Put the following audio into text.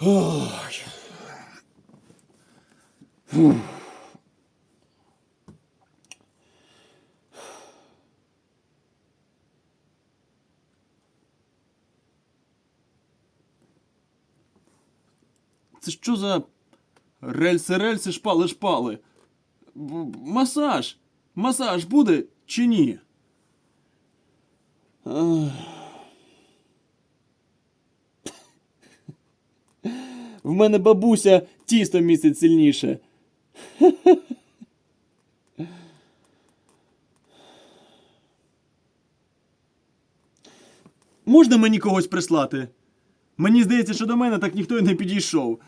Ой. Це що за рельси, рельси, шпали, шпали? Масаж. Масаж буде чи ні? Ах. В мене бабуся тісто місяць сильніше. Можна мені когось прислати? Мені здається, що до мене так ніхто й не підійшов.